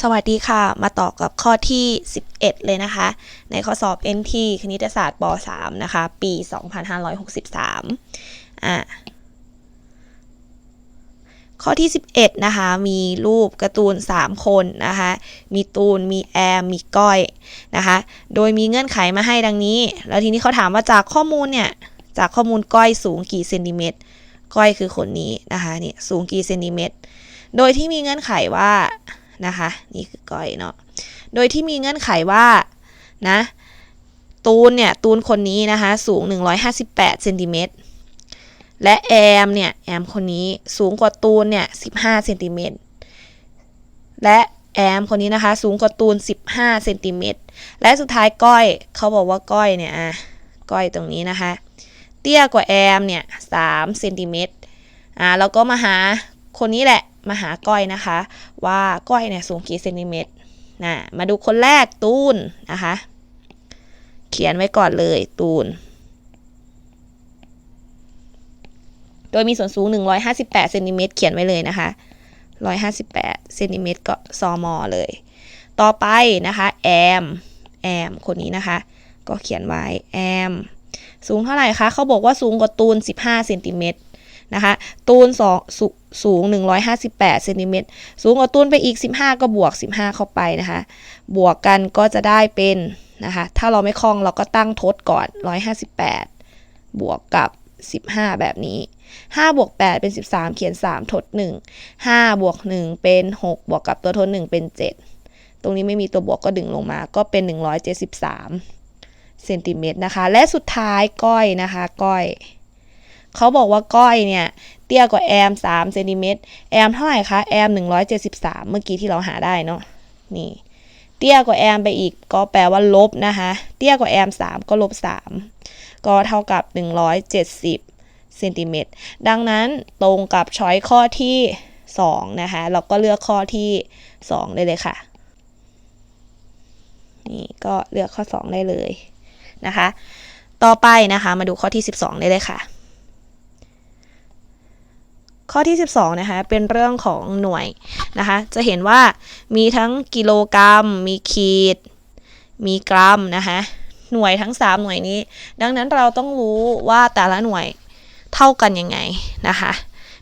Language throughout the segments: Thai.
สวัสดีค่ะ มาต่อกับข้อที่ 11 เลยนะคะ ในข้อสอบ NT คณิตศาสตร์ป .3 นะคะ ปี 2563อะข้อที่ 11 นะคะ มีรูปการ์ตูน 3 คนนะคะ มีตูน มีแอม มีก้อยนะคะ โดยมีเงื่อนไขมาให้ดังนี้ แล้วทีนี้เขาถามว่าจากข้อมูลเนี่ย จากข้อมูลก้อยสูงกี่เซนติเมตร ก้อยคือคนนี้นะคะนี่สูงกี่เซนติเมตร โดยที่มีเงื่อนไขว่า นะคะ นี่คือก้อยเนาะโดยที่มีเงื่อนไขว่านะตูนเนี่ยตูนคนนี้นะคะสูง 158เซนติเมตรและแอมเนี่ยแอมคนนี้สูงกว่าตูนเนี่ย15เซนติเมตรและแอมคนนี้นะคะสูงกว่าตูน 15เซนติเมตรและสุดท้ายก้อยเขาบอกว่าก้อยเนี่ยอะก้อยตรงนี้นะคะ เตี้ยกว่าแอมเนี่ย3เซนติเมตรอ่าแล้วก็มาหาคนนี้แหละ มาหาก้อยนะคะ ว่าก้อยเนี่ยสูงกี่เซนติเมตรนะมาดูคนแรกตูนนะคะ เขียนไว้ก่อนเลยตูน โดยมีส่วนสูง 158เซนติเมตรเขียนไว้เลยนะคะ 158เซนติเมตรก็ซอมอเลย ต่อไปนะคะแอมแอมคนนี้นะคะ ก็เขียนไว้แอมสูงเท่าไหร่คะเขาบอกว่าสูงกว่าตูน 15เซนติเมตร นะคะ ตูนสองสูสูง 158เซนติเมตรสูงกว่าตูนไปอีก 15 ก็บวก 15 เข้าไปนะคะ บวกกันก็จะได้เป็นนะคะ ถ้าเราไม่คล่องเราก็ตั้งทดก่อน 158 บวกกับ 15 แบบนี้ 5 บวก 8 เป็น 13 เขียน 3 ทด 1 5 บวก 1 เป็น 6 บวกกับตัวทด 1 เป็น 7 ตรงนี้ไม่มีตัวบวกก็ดึงลงมา ก็เป็น 173เซนติเมตรนะคะ และสุดท้ายก้อยนะคะ ก้อย เขาบอกว่าก้อยเนี่ย เตี้ยกว่าแอม3เซนติเมตรแอมเท่าไหร่คะ แอม 173 เมื่อกี้ที่เราหาได้เนาะนี่ เตี้ยกว่าแอมไปอีกก็แปลว่าลบนะคะ เตี้ยกว่าแอม 3 ก็ลบ 3 ก็เท่ากับ 170เซนติเมตรดังนั้นตรงกับช้อยข้อที่ 2 นะคะ เราก็เลือกข้อที่ 2 ได้เลยค่ะนี่ก็เลือกข้อ 2 ได้เลยนะคะ ต่อไปนะคะ มาดูข้อที่ 12 ได้เลยค่ะ ข้อที่ 12นะคะเป็นเรื่องของหน่วยนะคะจะเห็นว่ามีทั้งกิโลกรัม มีขีด มีกรัมนะคะหน่วยทั้ง 3 หน่วยนี้ ดังนั้นเราต้องรู้ว่าแต่ละหน่วยเท่ากันยังไงนะคะ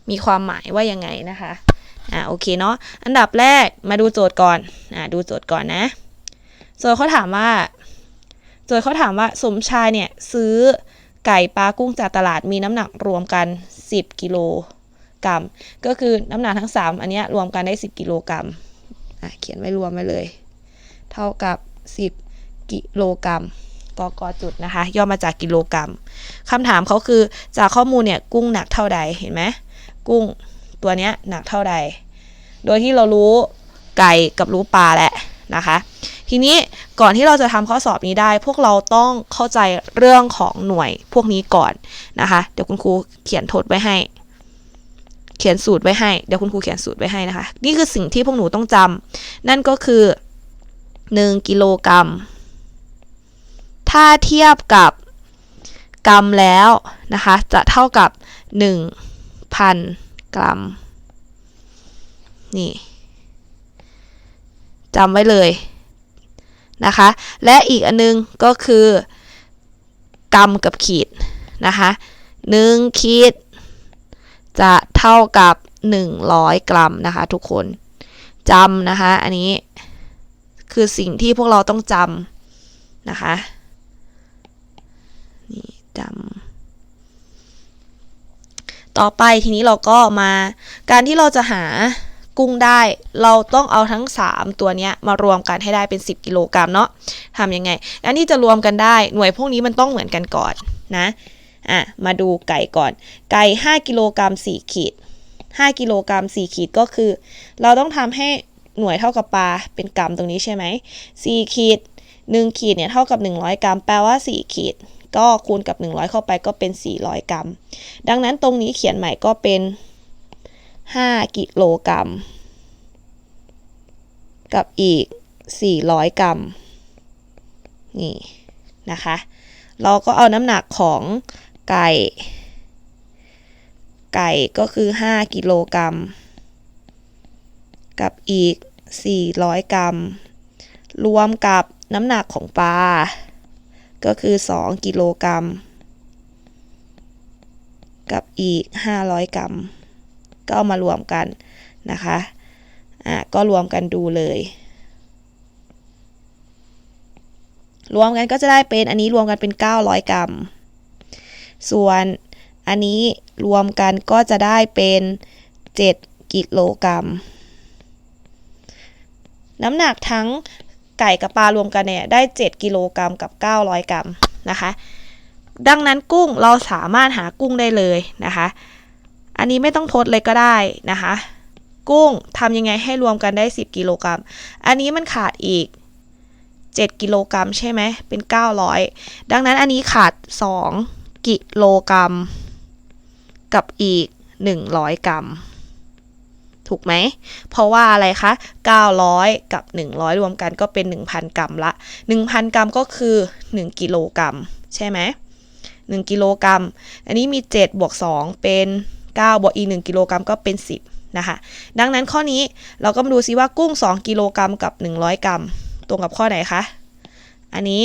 มีความหมายว่ายังไงนะคะอ่าโอเคเนาะอันดับแรกมาดูโจทย์ก่อนอ่าดูโจทย์ก่อนนะโจทย์เขาถามว่า โจทย์เขาถามว่าสมชายเนี่ยซื้อไก่ปลากุ้งจากตลาดมีน้ำหนักรวมกัน 10กิโล กรัม ก็คือน้ำหนักทั้ง 3 อันนี้รวมกันได้ 10 กิโลกรัมเขียนไว้รวมไว้เลย เท่ากับ 10 กิโลกรัมกกจุดนะคะ ย่อมาจากกิโลกรัมคำถามเขาคือจากข้อมูลเนี่ยกุ้งหนักเท่าใดเห็นไหมกุ้งตัวเนี้ยหนักเท่าใด โดยที่เรารู้ไก่กับรู้ปลาแหละนะคะ ทีนี้ก่อนที่เราจะทำข้อสอบนี้ได้ พวกเราต้องเข้าใจเรื่องของหน่วยพวกนี้ก่อนนะคะ เดี๋ยวคุณครูเขียนทดไว้ให้ ขียนสูตรไว้ให้ เดี๋ยวคุณครูเขียนสูตรไว้ให้นะคะ นี่คือสิ่งที่พวกหนูต้องจำนั่นก็คือ 1 กิโลกรัม ถ้าเทียบกับกรัมแล้วนะคะ จะเท่ากับ 1,000 กรัม นี่จำไว้เลยนะคะ และอีกอันนึงก็คือ กรัมกับขีดนะคะ1ขีด จะเท่ากับ 100 กรัมนะคะ ทุกคนจำนะคะ อันนี้คือสิ่งที่พวกเราต้องจำนะคะนี่จำต่อไปทีนี้เราก็มาการที่เราจะหากุ้งได้เราต้องเอาทั้ง 3 ตัวเนี้ยมารวมกันให้ได้เป็น 10 กิโลกรัมเนาะทำยังไงอันที่จะรวมกันได้หน่วยพวกนี้มันต้องเหมือนกันก่อนนะ อะมาดูไก่ก่อน ไก่ 5กิโลกรัม4ขีด 5กิโลกรัม4ขีดก็คือ เราต้องทำให้หน่วยเท่ากับปลาเป็นกรัมตรงนี้ใช่ไหม4ขีด 1 ขีดเนี่ยเท่ากับ 100 กรัม แปลว่า 4 ขีด ก็คูณกับ 100 เข้าไปก็เป็น 400 กรัม ดังนั้นตรงนี้เขียนใหม่ก็เป็น 5 กิโลกรัม กับอีก 400 กรัม นี่นะคะ เราก็เอาน้ำหนักของ ไก่ ไก่ก็คือ 5 กิโลกรัม กับอีก 400 กรัม รวมกับน้ำหนักของปลา ก็คือ 2 กิโลกรัม กับอีก 500 กรัม ก็เอามารวมกันนะคะ อะ ก็รวมกันดูเลยรวมกันก็จะได้เป็นอันนี้รวมกันเป็น 900 กรัม ส่วนอันนี้รวมกันก็จะได้เป็น 7 กิโลกรัม น้ำหนักทั้งไก่กับปลารวมกันเนี่ยได้ 7 กิโลกรัมกับ 900 กรัมนะคะ ดังนั้นกุ้งเราสามารถหากุ้งได้เลยนะคะ อันนี้ไม่ต้องทดเลยก็ได้นะคะ กุ้งทำยังไงให้รวมกันได้ 10 กิโลกรัม อันนี้มันขาดอีก 7 กิโลกรัมใช่ไหมเป็น 900 ดังนั้นอันนี้ขาด 2 กิโลกรัม กับอีก 100 กรัม ถูกไหม เพราะว่าอะไรคะ 900 กับ 100 รวมกันก็เป็น 1,000 กรัมละ 1,000 กรัมก็คือ 1 กิโลกรัม ใช่ไหม1กิโลกรัม อันนี้มี 7 บวก 2 เป็น 9 บวกอีก 1 กิโลกรัมก็เป็น 10 นะคะ ดังนั้นข้อนี้เราก็มาดูซิว่ากุ้ง 2 กิโลกรัมกับ 100 กรัม ตรงกับข้อไหนคะ อันนี้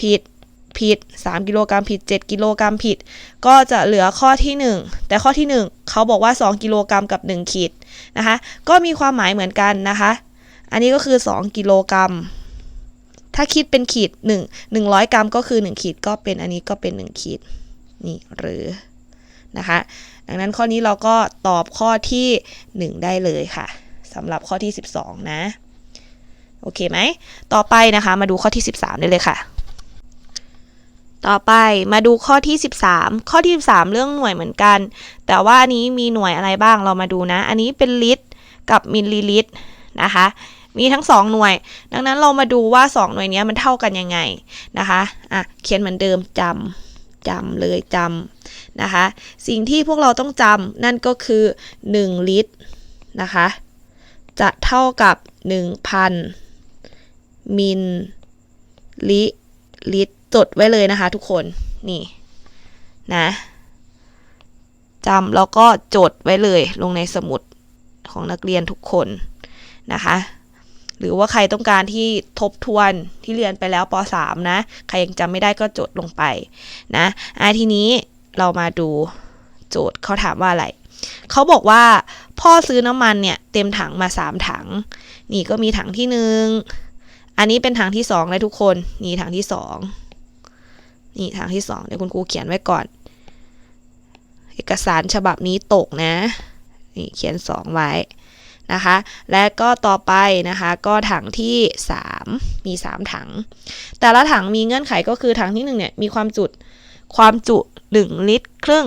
ผิด ผิด 3 กิโลกรัมผิด 7 กิโลกรัมผิด ก็จะเหลือข้อที่ 1 แต่ข้อที่ 1 เขาบอกว่า 2 กิโลกรัมกับ 1 ขีดนะคะ ก็มีความหมายเหมือนกันนะคะ อันนี้ก็คือ 2 กิโลกรัม ถ้าคิดเป็นขีด 1 100 กรัมก็คือ 1 ขีดก็เป็นอันนี้ก็เป็น 1 ขีด นี่หรือนะคะดังนั้นข้อนี้เราก็ตอบข้อที่ 1 ได้เลยค่ะสำหรับข้อที่ 12 นะ โอเคไหม ต่อไปนะคะ มาดูข้อที่ 13 ได้เลยค่ะ ต่อไปมาดูข้อที่ 13 ข้อที่ 13 เรื่องหน่วยเหมือนกัน แต่ว่าอันนี้มีหน่วยอะไรบ้างเรามาดูนะ อันนี้เป็นลิตรกับมิลลิลิตรนะคะ มีทั้ง 2 หน่วย ดังนั้นเรามาดูว่า 2 หน่วยนี้มันเท่ากันยังไงนะคะอะเขียนเหมือนเดิมจำจำเลยจำนะคะ สิ่งที่พวกเราต้องจำนั่นก็คือ 1 ลิตรนะคะ จะเท่ากับ 1,000 มิลลิลิตร จดไว้เลยนะคะ ทุกคนนี่นะจำแล้วก็จดไว้เลยลงในสมุดของนักเรียนทุกคนนะคะ หรือว่าใครต้องการที่ทบทวนที่เรียนไปแล้วป .3 นะ ใครยังจำไม่ได้ก็จดลงไปนะอะทีนี้เรามาดูโจทย์เขาถามว่าอะไรเขาบอกว่าพ่อซื้อน้ำมันเนี่ยเต็มถังมา3ถัง นี่ก็มีถังที่หนึ่งอันนี้เป็นถังที่2เลยทุกคน นี่ถังที่2 นี่ถังที่2เดี๋ยวคุณครูเขียนไว้ก่อน เอกสารฉบับนี้ตกนะ นี่เขียน 2 ไว้นะคะ และก็ต่อไปนะคะก็ถังที่ 3 มี 3 ถัง แต่ละถังมีเงื่อนไขก็คือถังที่1เนี่ยมีความจุความจุ 1 ลิตรครึ่ง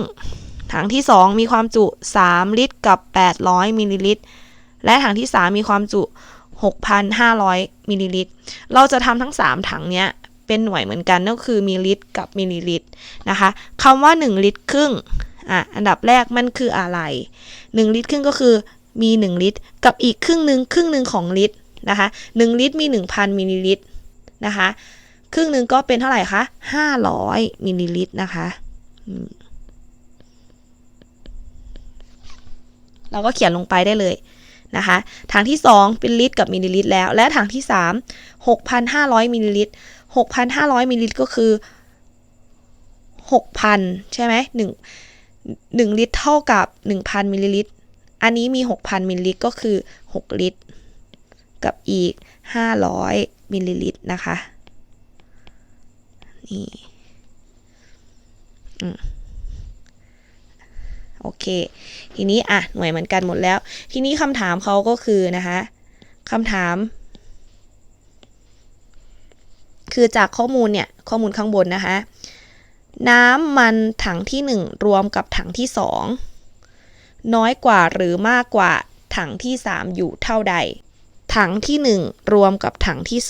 ถังที่ 2 มีความจุ 3 ลิตรกับ 800มิลลิลิตร และถังที่ 3 มีความจุ 6,500มิลลิลิตร เราจะทำทั้ง 3 ถังเนี้ย เป็นหน่วยเหมือนกันก็คือมิลลิตรกับมิลลิลิตรนะคะคำว่า 1 ลิตรครึ่งอะอันดับแรกมันคืออะไร 1 ลิตรครึ่งก็คือมี 1 ลิตร กับอีกครึ่งหนึ่งครึ่งหนึ่งของลิตรนะคะ1ลิตรมี 1,000มิลลิลิตรนะคะครึ่งหนึ่งก็เป็นเท่าไหร่คะ500มิลลิลิตรนะคะเราก็เขียนลงไปได้เลยนะคะถังที่ 2 เป็นลิตรกับมิลลิลิตรแล้ว และถังที่ 3 6,500มิลลิลิตร 6,500มิลลิลิตรก็คือ 6,000 ใช่ไหม1 1ลิตรเท่ากับ 1,000มิลลิลิตร อันนี้มี 6,000มิลลิลิตรก็คือ 6 ลิตร กับอีก 500มิลลิลิตรนะคะ นี่โอเค ทีนี้อะหน่วยเหมือนกันหมดแล้ว ทีนี้คำถามเขาก็คือนะคะคำถาม คือจากข้อมูลเนี่ยข้อมูลข้างบนนะคะ น้ำมันถังที่ 1 รวมกับถังที่ 2 น้อยกว่าหรือมากกว่าถังที่ 3 อยู่เท่าใด ถังที่ 1 รวมกับถังที่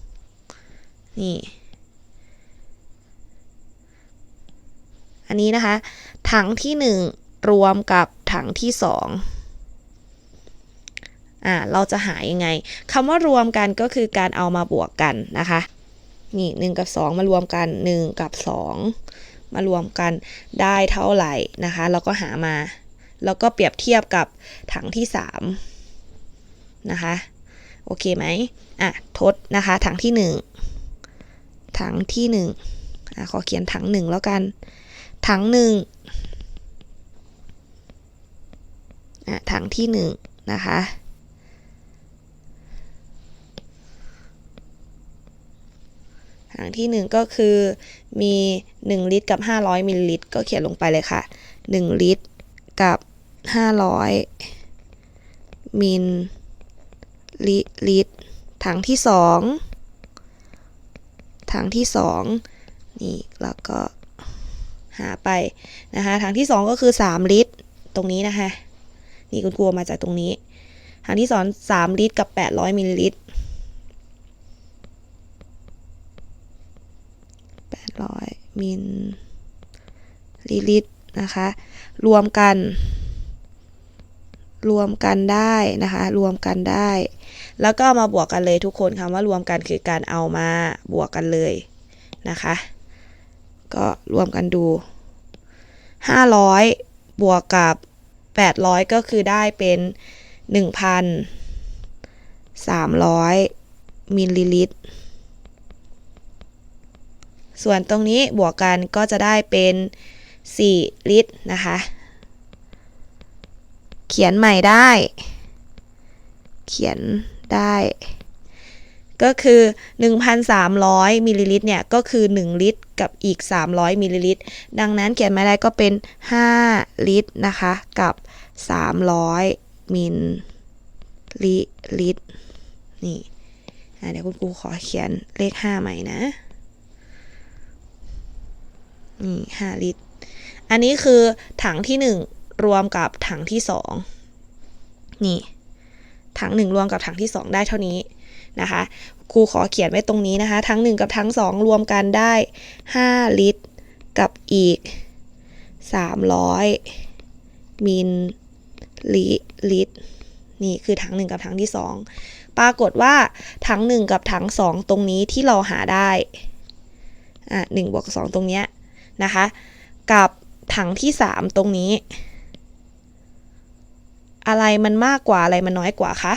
2 นี่ อันนี้นะคะ ถังที่ 1 รวมกับถังที่2อ่าเราจะหายังไงคำว่ารวมกันก็คือการเอามาบวกกันนะคะ นี่ 1 กับ 2 มารวมกัน 1 กับ 2 มารวมกันได้เท่าไหร่นะคะเราก็หามา แล้วก็เปรียบเทียบกับถังที่ 3 นะคะ โอเคไหมอะ ทดนะคะ ถังที่หนึ่งถังที่หนึ่งอะขอเขียนถังหนึ่งแล้วกัน ถังหนึ่งอะถังที่หนึ่งนะ คะถังที่หนึ่งก็คือมี 1 ลิตรกับ 500มิลลิลิตรก็เขียนลงไปเลยค่ะ 1 ลิตรกับ 500มิลลิลิตรถังที่สองถังที่สองนี่แล้วก็หาไปนะคะถังที่สองก็คือ 3 ลิตรตรงนี้นะคะนี่คุณครูเอามาจากตรงนี้ถังที่สอง3ลิตรกับ 800มิลลิลิตร 800มิลลิลิตรนะคะ รวมกัน รวมกันได้นะคะ รวมกันได้ แล้วก็มาบวกกันเลยทุกคนคำว่ารวมกันคือการเอามาบวกกันเลยนะคะ ก็รวมกันดู 500 บวกกับ 800 ก็คือได้เป็น 1,300 มิลลิลิตร ส่วนตรงนี้บวกกันก็จะได้เป็น 4 ลิตรนะคะ เขียนใหม่ได้ เขียนได้ ก็คือ 1,300มิลลิลิตรเนี่ย ก็คือ 1 ลิตรกับอีก 300มิลลิลิตรดังนั้นเขียนไม่ได้ก็เป็น 5 ลิตรนะคะ กับ 300มิลลิลิตรนี่เดี๋ยวคุณครูขอเขียนเลข 5 ใหม่นะ นี่5ลิตร อันนี้คือถังที่1รวมกับถังที่2นี่ ถัง1รวมกับถังที่2ได้เท่านี้นะคะครูขอเขียนไว้ตรงนี้นะคะ ทั้ง 1 กับทั้ง 2 รวมกันได้ 5 ลิตร กับอีก 300 มิลลิลิตร นี่คือถัง 1 กับถังที่ 2 ปรากฏว่าถัง 1 กับถัง 2 ตรงนี้ที่เราหาได้ อะ1บวก2ตรงเนี้ย นะคะ กับถังที่ 3 ตรงนี้ อะไรมันมากกว่าอะไรมันน้อยกว่าคะ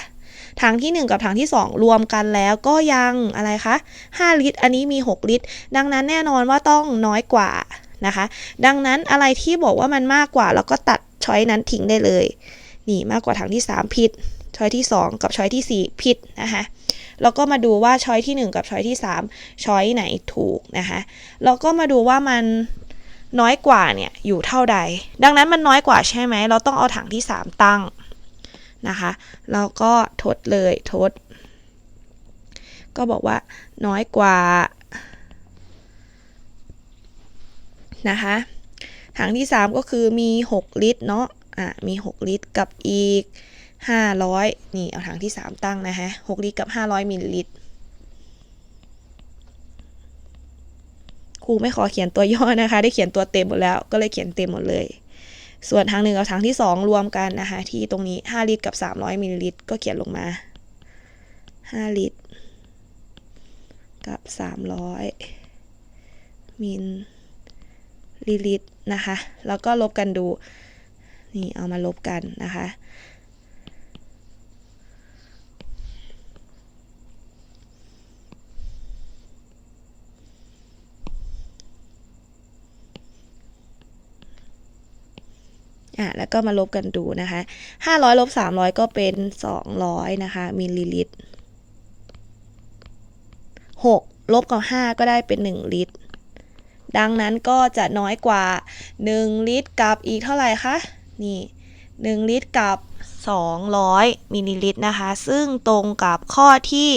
ถังที่ 1 กับถังที่ 2 รวมกันแล้วก็ยังอะไรคะ5ลิตร อันนี้มี 6 ลิตร ดังนั้นแน่นอนว่าต้องน้อยกว่านะคะ ดังนั้นอะไรที่บอกว่ามันมากกว่าเราก็ตัดช้อยนั้นทิ้งได้เลย นี่มากกว่าถังที่ 3 ผิดช้อยที่ 2 กับช้อยที่ 4 ผิดนะคะ แล้วก็มาดูว่าช้อยที่ 1 กับช้อยที่ 3 ช้อยไหนถูกนะคะแล้วก็มาดูว่ามันน้อยกว่าเนี่ยอยู่เท่าใด ดังนั้นมันน้อยกว่าใช่ไหม เราต้องเอาถังที่ 3 ตั้งนะคะแล้วก็ทดเลยทด ก็บอกว่าน้อยกว่านะคะถังที่ 3 ก็คือมี 6 ลิตรเนาะอะมี 6 ลิตรกับอีก 500 นี่เอาถังที่ 3 ตั้งนะคะ6 ลิตรกับ 500มิลลิลิตรครูไม่ขอเขียนตัวย่อนะคะ ได้เขียนตัวเต็มหมดแล้ว ก็เลยเขียนเต็มหมดเลย ส่วนทางหนึ่งกับทางที่ 2 รวมกันนะคะ ที่ตรงนี้ 5 ลิตรกับ 300มิลลิลิตรก็เขียนลงมา 5 ลิตร กับ 300มิลลิลิตรนะคะ แล้วก็ลบกันดู นี่เอามาลบกันนะคะ อะ แล้ว ก็มาลบกันดูนะคะ 500ลบ300 ก็เป็น 200 นะคะ มิลลิลิตร 6 ลบกับ 5 ก็ได้เป็น 1 ลิตร ดังนั้นก็จะน้อยกว่า 1 ลิตรกับอีกเท่าไหร่คะ นี่ 1 ลิตรกับ 200 มิลลิลิตรนะคะ ซึ่งตรงกับข้อที่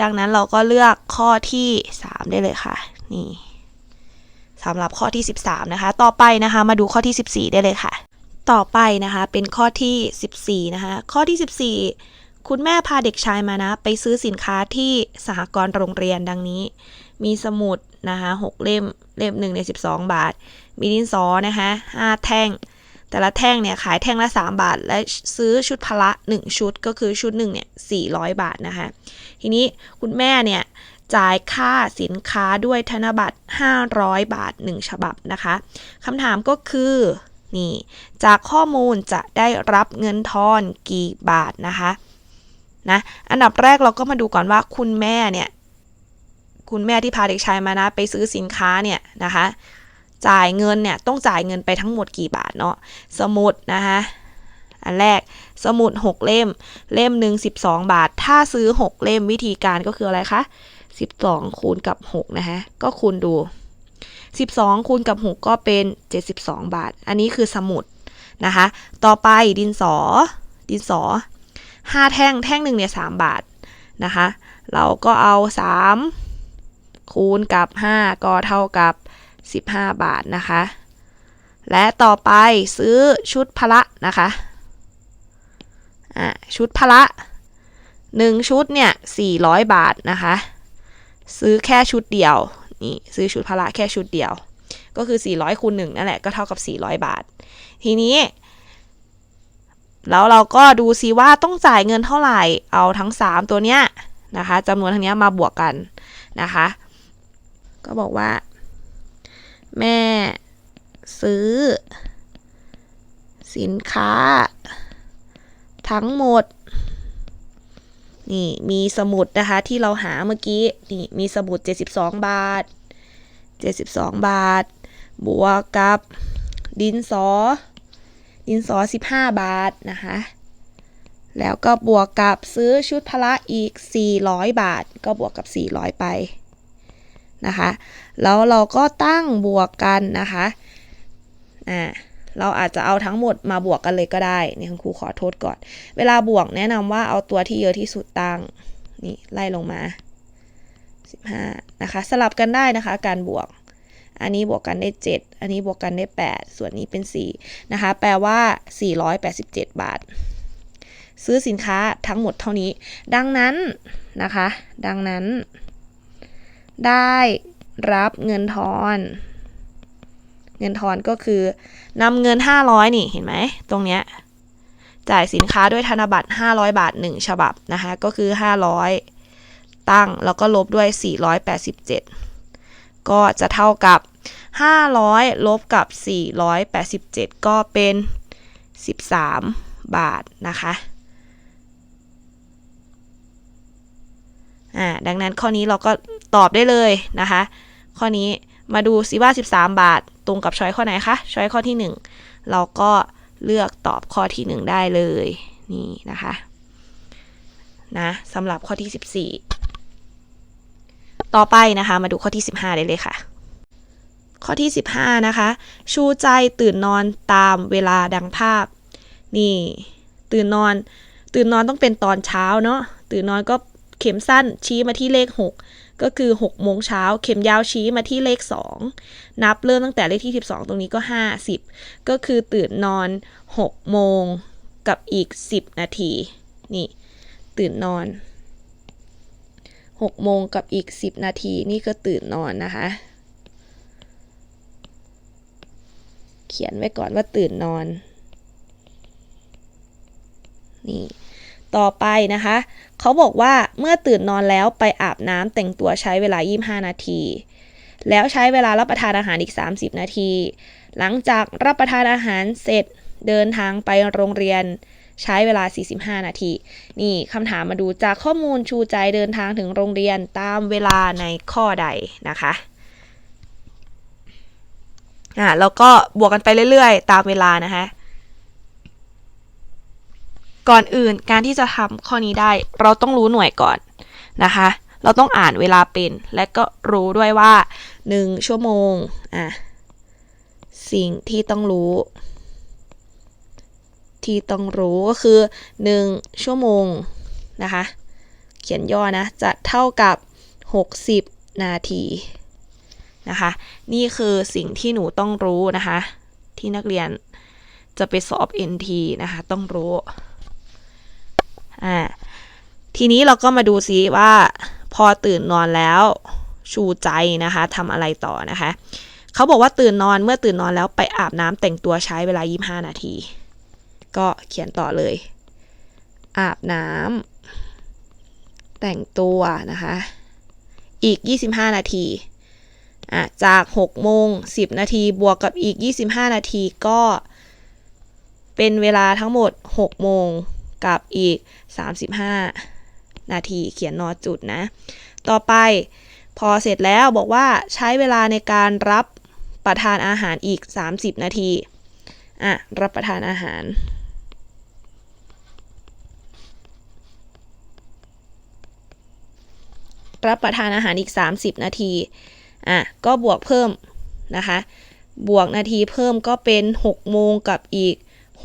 ดังนั้นเราก็เลือกข้อที่ 3 ได้เลยค่ะ นี่สำหรับข้อที่ 13 นะคะ ต่อไปนะคะ มาดูข้อที่ 14 ได้เลยค่ะ ต่อไปนะคะ เป็นข้อที่ 14 นะคะ ข้อที่ 14 คุณแม่พาเด็กชายมานะ ไปซื้อสินค้าที่สหกรณ์โรงเรียนดังนี้ มีสมุดนะคะ6เล่ม เล่มหนึ่งใน 12 บาท มีดินสอนะคะ5แท่ง แต่ละแท่งเนี่ยขายแท่งละ 3 บาท และซื้อชุดพละ 1 ชุดก็คือชุดหนึ่งเนี่ย400 บาทนะคะ ทีนี้คุณแม่เนี่ยจ่ายค่าสินค้าด้วยธนบัตร 500 บาท 1 ฉบับนะคะคำถามก็คือ นี่ จากข้อมูลจะได้รับเงินทอนกี่บาทนะคะนะอันดับแรกเราก็มาดูก่อนว่าคุณแม่เนี่ย คุณแม่ที่พาเด็กชายมานะไปซื้อสินค้าเนี่ยนะคะ จ่ายเงินเนี่ยต้องจ่ายเงินไปทั้งหมดกี่บาทเนาะสมุดนะคะอันแรกสมุด 6 เล่ม เล่มหนึ่ง12 บาท ถ้าซื้อ 6 เล่มวิธีการก็คืออะไรคะ 12 คูณกับ 6 นะคะก็คูณดู 12 คูณกับ 6 ก็เป็น 72 บาท อันนี้คือสมุดนะคะ ต่อไปดินสอ ดินสอ 5 แท่ง แท่งหนึ่งเนี่ย3บาทนะคะ เราก็เอา 3 คูณกับ 5 ก็เท่ากับ 15 บาทนะคะ และต่อไปซื้อชุดพละนะคะอะชุดพละ 1 ชุดเนี่ย400 บาทนะคะ ซื้อแค่ชุดเดียว นี่ซื้อชุดพละแค่ชุดเดียว ก็คือ 400คูณ1นั่นแหละก็เท่ากับ 400 บาท ทีนี้แล้วเราก็ดูซิว่าต้องจ่ายเงินเท่าไหร่ เอาทั้ง 3 ตัวเนี้ยนะคะจำนวนทั้งเนี้ยมาบวกกันนะคะ ก็บอกว่า แม่ซื้อ สินค้า ทั้งหมด นี่มีสมุดนะคะที่เราหาเมื่อกี้นี่มีสมุด 72 บาท 72 บาท บวกกับดินสอ ดินสอ 15 บาทนะคะ แล้วก็บวกกับซื้อชุดพละอีก 400 บาท ก็บวกกับ 400 ไปนะคะ แล้วเราก็ตั้งบวกกันนะคะ อ่า เราอาจจะเอาทั้งหมดมาบวกกันเลยก็ได้นี่คุณครูขอโทษก่อน เวลาบวกแนะนำว่าเอาตัวที่เยอะที่สุดตั้งนี่ไล่ลงมา 15 นะคะ สลับกันได้นะคะ การบวก อันนี้บวกกันได้ 7 อันนี้บวกกันได้ 8 ส่วนนี้เป็น 4 นะคะ แปลว่า 487 บาท ซื้อสินค้าทั้งหมดเท่านี้ ดังนั้นนะคะ ดังนั้น ได้รับเงินทอน งินทอนก็คือนำเงิน 500 นี่เห็นไหมตรงเนี้ยจ่ายสินค้าด้วยธนบัตร 500 บาท 1 ฉบับนะคะก็คือ 500 ตั้งแล้วก็ลบด้วย 487 ก็จะเท่ากับ 500 ลบกับ 487 ก็เป็น 13 บาทนะคะอ่าดังนั้นข้อนี้เราก็ตอบได้เลยนะคะ ข้อนี้ มาดูซิว่า 13 บาท ตรงกับช้อยข้อไหนคะช้อยข้อที่ 1 เราก็เลือกตอบข้อที่ 1 ได้เลยนี่นะคะนะสำหรับข้อที่ 14 ต่อไปนะคะมาดูข้อที่ 15 ได้เลยค่ะ ข้อที่ 15 นะคะ ชูใจตื่นนอนตามเวลาดังภาพ นี่ ตื่นนอน ตื่นนอนต้องเป็นตอนเช้าเนาะตื่นนอนก็เข็มสั้นชี้มาที่เลข 6 ก็คือ6โมงเช้าเข็มยาวชี้มาที่เลข 2 นับเริ่มตั้งแต่เลขที่ 12 ตรงนี้ก็ 50 ก็คือตื่นนอน6โมงกับอีก 10 นาที นี่ ตื่นนอน6โมงกับอีก 10 นาที นี่ก็ตื่นนอนนะคะ เขียนไว้ก่อนว่าตื่นนอน นี่ ต่อไปนะคะ เขาบอกว่าเมื่อตื่นนอนแล้วไปอาบน้ำแต่งตัวใช้เวลา 25 นาที แล้วใช้เวลารับประทานอาหารอีก 30 นาที หลังจากรับประทานอาหารเสร็จเดินทางไปโรงเรียนใช้เวลา 45 นาที นี่คำถามมาดูจากข้อมูลชูใจเดินทางถึงโรงเรียนตามเวลาในข้อใดนะคะอ่าแล้วก็บวกกันไปเรื่อยๆ ตามเวลานะคะ ก่อนอื่นการที่จะทำข้อนี้ได้ เราต้องรู้หน่วยก่อนนะคะ เราต้องอ่านเวลาเป็น และก็รู้ด้วยว่า 1 ชั่วโมงอะสิ่งที่ต้องรู้ ที่ต้องรู้ก็คือ 1 ชั่วโมงนะคะ เขียนย่อนะ จะเท่ากับ 60 นาทีนะคะ นี่คือสิ่งที่หนูต้องรู้นะคะ ที่นักเรียนจะไปสอบ NT นะคะ ต้องรู้ อ่าทีนี้เราก็มาดูซิว่า พอตื่นนอนแล้วชูใจนะคะทำอะไรต่อนะคะเขาบอกว่าตื่นนอนเมื่อตื่นนอนแล้วไปอาบน้ำแต่งตัวใช้เวลา 25 นาที ก็เขียนต่อเลย อาบน้ำแต่งตัวนะคะ อีก 25 นาทีอะจาก 6 โมง 10 นาทีบวกกับอีก 25 นาทีก็เป็นเวลาทั้งหมด 6 โมง กับอีก 35 นาทีเขียนนอจุดนะ ต่อไปพอเสร็จแล้วบอกว่าใช้เวลาในการรับประทานอาหารอีก 30 นาที อะ รับประทานอาหาร รับประทานอาหารอีก 30 นาที อะ ก็บวกเพิ่มนะคะ บวกนาทีเพิ่มก็เป็น 6 โมงกับอีก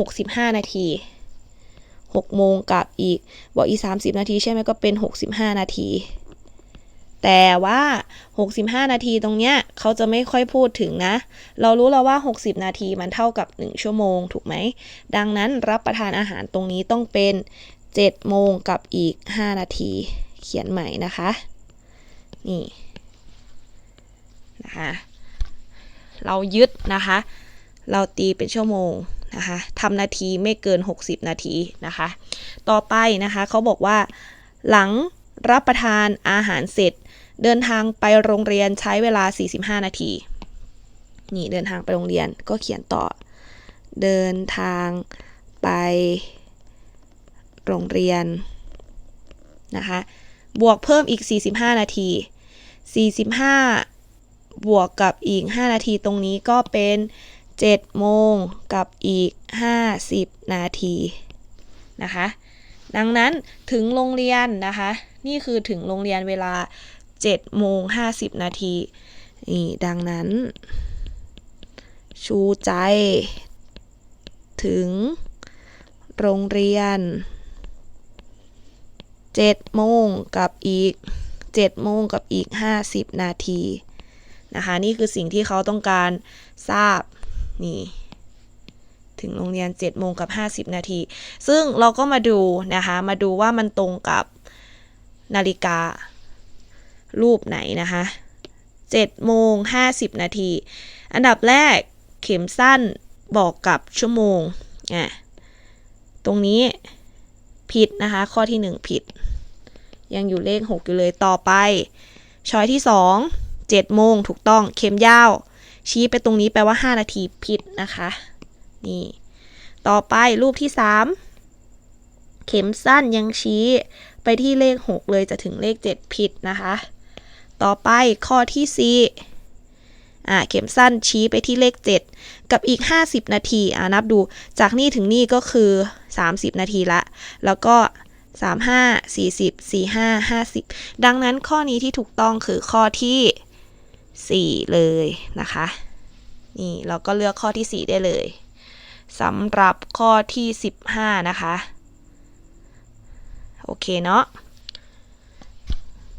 65 นาที 6 โมงกับอีกบวกอีก 30 นาทีใช่ไหมก็เป็น 65 นาที แต่ว่า 65 นาทีตรงเนี้ยเขาจะไม่ค่อยพูดถึงนะ เรารู้แล้วว่า 60 นาทีมันเท่ากับ 1 ชั่วโมงถูกไหม ดังนั้นรับประทานอาหารตรงนี้ต้องเป็น 7 โมงกับอีก 5 นาที เขียนใหม่นะคะ นี่นะคะ เรายึดนะคะ เราตีเป็นชั่วโมง นะคะทำนาทีไม่เกิน 60 นาทีนะคะ ต่อไปนะคะเขาบอกว่า หลังรับประทานอาหารเสร็จ เดินทางไปโรงเรียนใช้เวลา 45 นาที นี่เดินทางไปโรงเรียนก็เขียนต่อ เดินทางไปโรงเรียนนะคะ บวกเพิ่มอีก 45 นาที 45 บวกกับอีก 5 นาทีตรงนี้ก็เป็น 7โมงกับอีก 50 นาทีนะคะ ดังนั้นถึงโรงเรียนนะคะ นี่คือถึงโรงเรียนเวลา7โมง50 นาทีนี่ดังนั้น ชูใจ ถึงโรงเรียน7โมงกับอีก7โมงกับอีก 50 นาทีนะคะ นี่คือสิ่งที่เขาต้องการทราบ นี่ ถึงโรงเรียน7โมงกับ 50 นาที ซึ่งเราก็มาดูนะคะ มาดูว่ามันตรงกับนาฬิกา รูปไหนนะคะ7โมง50 นาที อันดับแรกเข็มสั้นบอกกับชั่วโมง อะ ตรงนี้ผิดนะคะ ข้อที่ 1 ผิด ยังอยู่เลข 6 อยู่เลยต่อไป ช้อยที่ 2 7 โมงถูกต้อง เข็มยาว ชี้ไปตรงนี้แปลว่า 5 นาทีผิดนะคะ นี่ ต่อไปรูปที่ 3 เข็มสั้นยังชี้ไปที่เลข 6 เลยจะถึงเลข 7 ผิดนะคะ ต่อไปข้อที่4อ่าเข็มสั้นชี้ไปที่เลข 7 กับอีก 50 นาทีอ่านับดูจากนี่ถึงนี่ก็คือ 30 นาทีละ แล้วก็35 40 45 50 ดังนั้นข้อนี้ที่ถูกต้องคือข้อที่ 4 เลยนะคะ นี่เราก็เลือกข้อที่ 4 ได้เลยสำหรับข้อที่ 15 นะคะ โอเคเนาะ